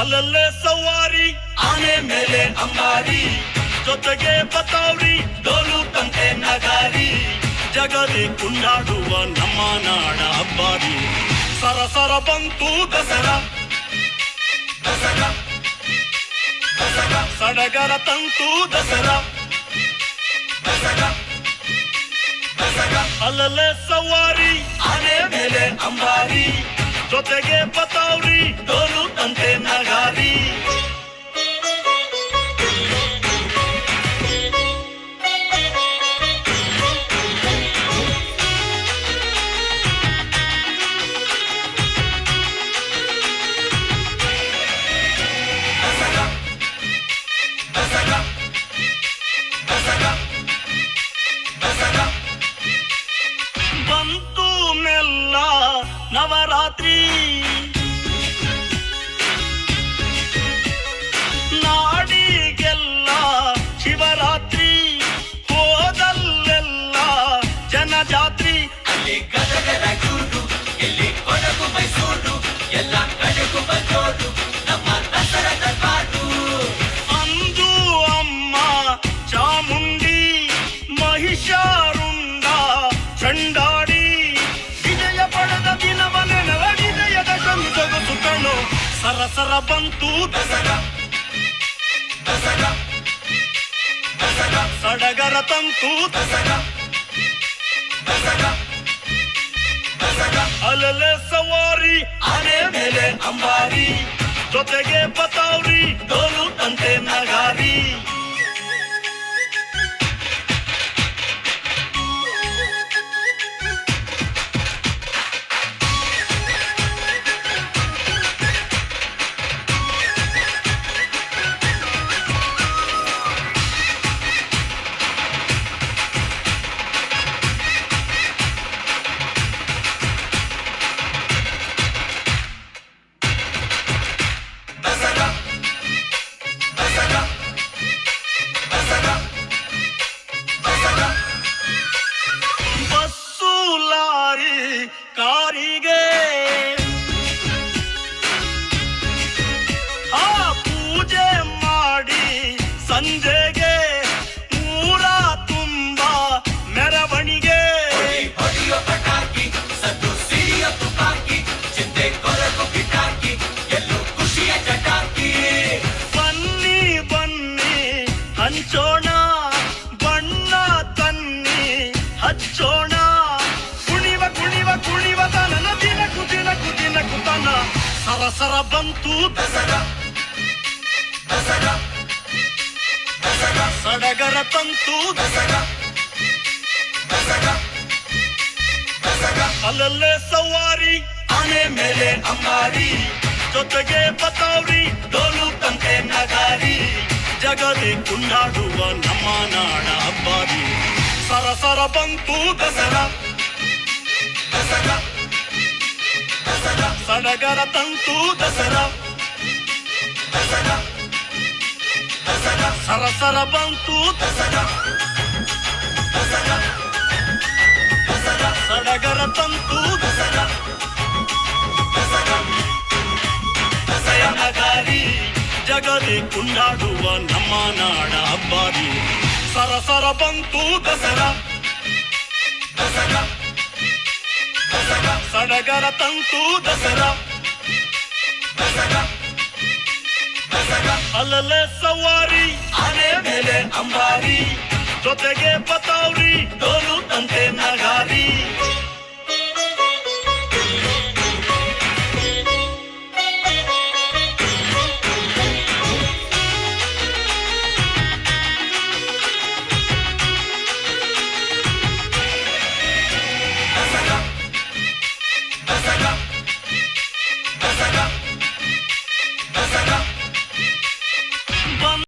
ಅಲ್ಲಲ್ಲೇ ಸವಾರಿ, ಆನೆ ಮೇಲೆ ಅಂಬಾರಿ, ಜೊತೆಗೆ ಬತಾವ್ರಿ, ಡೋಲು ತಂತೆ ನಗಾರಿ ಜಗದಿ ಕುಂಡಾಡುವ ನಮ್ಮ ನಾಡ ಹಬ್ಬಾರಿ ಸರಸರ ಬಂತು ದಸರಾ ದಸರಾ ದಸರಾ ಸಡಗರ ತಂತು ದಸರಾ ದಸರಾ ಅಲ್ಲಲ್ಲೇ ಸವಾರಿ, ಆನೆ ಮೇಲೆ ಅಂಬಾರಿ, ಜೊತೆಗೆ ಬತಾವ್ರಿ ನವರಾತ್ರಿ ನಾಡಿಗೆಲ್ಲ ಶಿವರಾತ್ರಿ ಹೋದಲ್ಲೆಲ್ಲ ಜನಜಾತ್ರಿ ಅಲ್ಲಿ ಗದಗದ ಗೂಡು ಎಲ್ಲಿ ಕೊಡಗು ಮೈಸೂರು ಎಲ್ಲ ಕಡೆಗೂ ಬಂದೋಡು ನಮ್ಮ ದಸರದ ಕಾಡು ಅಂದು ಅಮ್ಮ ಚಾಮುಂಡಿ ಮಹಿಷಾರುಂಡ ಚಂಡಾಡಿ ಸರಸರ ಬಂತು ದಸರ. ದಸರ ದಸರ ಸಡಗರ ತಂತು ದಸರ. ದಸರ ದಸರ ಅಲಲೆ ಸವಾರಿ, ಆನೆ ಮೇಲೆ ಅಂಬಾರಿ. ಜೊತೆಗೆ ಬತಾವ್ರಿ ಹಂಚೋಣ, ಬಣ್ಣ ತನ್ನಿ ಹಚ್ಚೋಣ. ಕುಣಿವ ಕುಣಿವ ಕುಣಿವ ತನನ ದಿನ ಕುದಿನ ಕುದಿನ ಕುತನ. ಸರಸರ ಬಂತು ದಸರ. ದಸರಾ ಸಡಗರ ತಂತು ದಸರ ದಸರ ದಸರ. ಅಲ್ಲಲ್ಲೇ ಸವಾರಿ, ಆನೆ ಮೇಲೆ ಅಂಬಾರಿ. ಜೊತೆಗೆ ಪತಾವ್ರಿ, ಡೋಲು ತಂತೆ ನಗಾರಿ. ಜಗಲಿ ಕುಂಡಾಡುವ ನಮ್ಮ ನಾಡ ಹಬ್ಬಾರಿ ಸರಸರ ಬಂತು ದಸರಾ ದಸರಾ ದಸರಾ ಸಡಗರ ತಂತು ದಸರಾ ದಸರಾ ದಸರಾ ಸರಸರ ಬಂತು ದಸರಾ ದಸರಾ ಕುಂಡಾಡುವ ನಮ್ಮ ನಾಡ ಹಬ್ಬಾರಿ ಸರಸರ ಬಂತು ದಸರಾ ದಸರಾ ದಸರಾ ಸಡಗರ ತಂತು ದಸರಾ ದಸರಾ ದಸರಾ ಅಲ್ಲಲ್ಲೇ ಸವಾರಿ ಆನೆ ಮೇಲೆ ಅಂಬಾರಿ ಜೊತೆಗೆ ಬತಾವ್ರಿ ಡೋಲು ತಂತೆ ನಗಾರಿ